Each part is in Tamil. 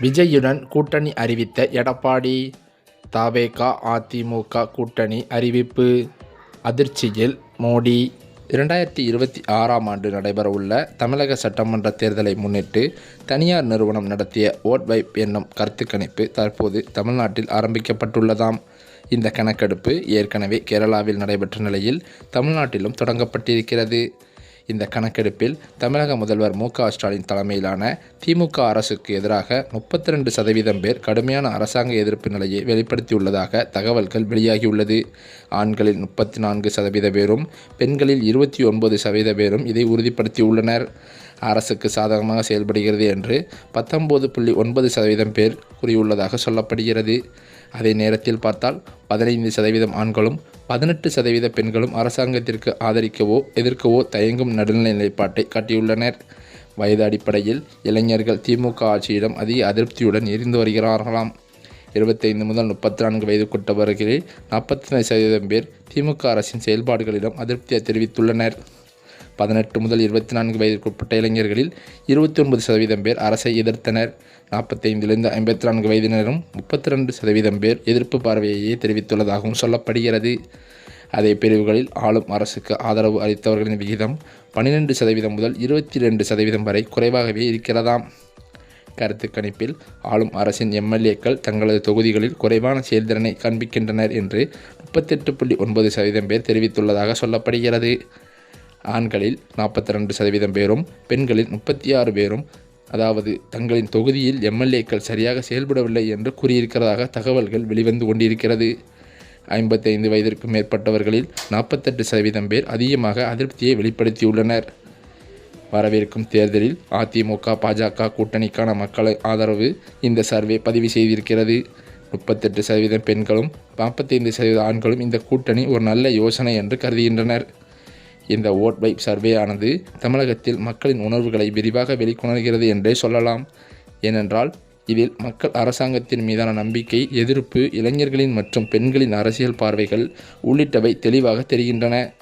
விஜயுடன் கூட்டணி அறிவித்த எடப்பாடி தாவேகா அதிமுக கூட்டணி அறிவிப்பு. அதிர்ச்சியில் மோடி. இரண்டாயிரத்தி இருபத்தி ஆறாம் ஆண்டு நடைபெறவுள்ள தமிழக சட்டமன்ற தேர்தலை முன்னிட்டு தனியார் நிறுவனம் நடத்திய ஓட் வைப் என்னும் கருத்து கணிப்பு தற்போது தமிழ்நாட்டில் ஆரம்பிக்கப்பட்டுள்ளதாம். இந்த கணக்கெடுப்பு ஏற்கனவே கேரளாவில் நடைபெற்ற நிலையில் தமிழ்நாட்டிலும் தொடங்கப்பட்டிருக்கிறது. இந்த கணக்கெடுப்பில் தமிழக முதல்வர் மு க ஸ்டாலின் தலைமையிலான திமுக அரசுக்கு எதிராக முப்பத்தி ரெண்டு சதவீதம் பேர் கடுமையான அரசாங்க எதிர்ப்பு நிலையை வெளிப்படுத்தியுள்ளதாக தகவல்கள் வெளியாகியுள்ளது. ஆண்களில் முப்பத்தி நான்கு சதவீத பேரும் பெண்களில் இருபத்தி ஒன்பது சதவீத பேரும் இதை உறுதிப்படுத்தியுள்ளனர். அரசுக்கு சாதகமாக செயல்படுகிறது என்று பத்தொம்போது புள்ளி ஒன்பது சதவீதம் பேர் கூறியுள்ளதாக சொல்லப்படுகிறது. அதே நேரத்தில் பார்த்தால் பதினைந்து சதவீதம் ஆண்களும் பதினெட்டு சதவீத பெண்களும் அரசாங்கத்திற்கு ஆதரிக்கவோ எதிர்க்கவோ தயங்கும் நடுநிலை நிலைப்பாட்டை காட்டியுள்ளனர். வயது அடிப்படையில் இளைஞர்கள் திமுக ஆட்சியிடம் அதிக அதிருப்தியுடன் எரிந்து வருகிறார்களாம். இருபத்தைந்து முதல் முப்பத்தி நான்கு வயதுக்குட்பவர்களில் நாற்பத்தி சதவீதம் பேர் திமுக அரசின் செயல்பாடுகளிடம் அதிருப்தியை தெரிவித்துள்ளனர். பதினெட்டு முதல் இருபத்தி நான்கு வயதிற்குட்பட்ட இளைஞர்களில் இருபத்தி ஒன்பது சதவீதம் பேர் அரசை எதிர்த்தனர். நாற்பத்தைந்திலிருந்து ஐம்பத்தி நான்கு வயதினரும் முப்பத்தி ரெண்டு சதவீதம் பேர் எதிர்ப்பு பார்வையையே தெரிவித்துள்ளதாகவும் சொல்லப்படுகிறது. அதே பிரிவுகளில் ஆளும் அரசுக்கு ஆதரவு அளித்தவர்களின் விகிதம் பன்னிரெண்டு சதவீதம் முதல் இருபத்தி ரெண்டு சதவீதம் வரை குறைவாகவே இருக்கிறதாம். கருத்து கணிப்பில் ஆளும் அரசின் எம்எல்ஏக்கள் தங்களது தொகுதிகளில் குறைவான செயல்திறனை காண்பிக்கின்றனர் என்று முப்பத்தெட்டு புள்ளி ஒன்பது சதவீதம் பேர் தெரிவித்துள்ளதாக சொல்லப்படுகிறது. ஆண்களில் நாற்பத்தி ரெண்டு சதவீதம் பேரும் பெண்களில் முப்பத்தி ஆறு பேரும் அதாவது தங்களின் தொகுதியில் எம்எல்ஏக்கள் சரியாக செயல்படவில்லை என்று கூறியிருக்கிறதாக தகவல்கள் வெளிவந்து கொண்டிருக்கிறது. ஐம்பத்தைந்து வயதிற்கு மேற்பட்டவர்களில் நாற்பத்தெட்டு சதவீதம் பேர் அதிகமாக அதிருப்தியை வெளிப்படுத்தியுள்ளனர். வரவிருக்கும் தேர்தலில் அதிமுக பாஜக கூட்டணிக்கான மக்கள் ஆதரவு இந்த சர்வே பதிவு செய்திருக்கிறது. முப்பத்தெட்டு சதவீதம் பெண்களும் நாற்பத்தைந்து சதவீத ஆண்களும் இந்த கூட்டணி ஒரு நல்ல யோசனை என்று கருதுகின்றனர். இந்த ஓட் வைப் சர்வே ஆனது தமிழகத்தில் மக்களின் உணர்வுகளை விரிவாக வெளிக்கொணர்கிறது என்றே சொல்லலாம். ஏனென்றால் இதில் மக்கள் அரசாங்கத்தின் மீதான நம்பிக்கை எதிர்ப்பு இளைஞர்களின் மற்றும் பெண்களின் அரசியல் பார்வைகள் உள்ளிட்டவை தெளிவாக தெரிகின்றன.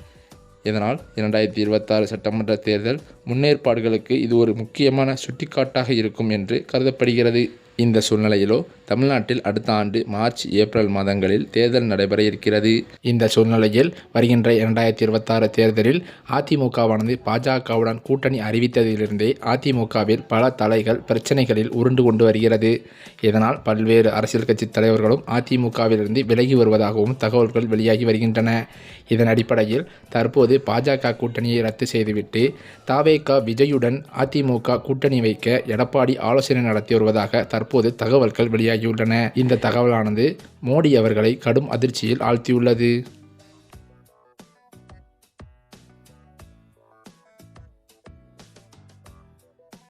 இதனால் இரண்டாயிரத்தி இருபத்தாறு சட்டமன்ற தேர்தல் முன்னேற்பாடுகளுக்கு இது ஒரு முக்கியமான சுட்டிக்காட்டாக இருக்கும் என்று கருதப்படுகிறது. இந்த சூழ்நிலையிலோ தமிழ்நாட்டில் அடுத்த ஆண்டு மார்ச் ஏப்ரல் மாதங்களில் தேர்தல் நடைபெற இருக்கிறது இந்த சூழ்நிலையில் வருகின்ற இரண்டாயிரத்தி இருபத்தாறு தேர்தலில் அதிமுகவானது பாஜகவுடன் கூட்டணி அறிவித்ததிலிருந்தே அதிமுகவில் பல தலைகள் பிரச்சனைகளில் உருண்டு கொண்டு வருகிறது. இதனால் பல்வேறு அரசியல் கட்சி தலைவர்களும் அதிமுகவிலிருந்து விலகி வருவதாகவும் தகவல்கள் வெளியாகி வருகின்றன. இதன் அடிப்படையில் தற்போது பாஜக கூட்டணியை ரத்து செய்துவிட்டு தாவேகா விஜயுடன் அதிமுக கூட்டணி வைக்க எடப்பாடி ஆலோசனை நடத்தி வருவதாக தற்போது தகவல்கள் வெளியாகியுள்ளன. இந்த தகவலானது மோடி அவர்களை கடும் அதிர்ச்சியில் ஆழ்த்தியுள்ளது.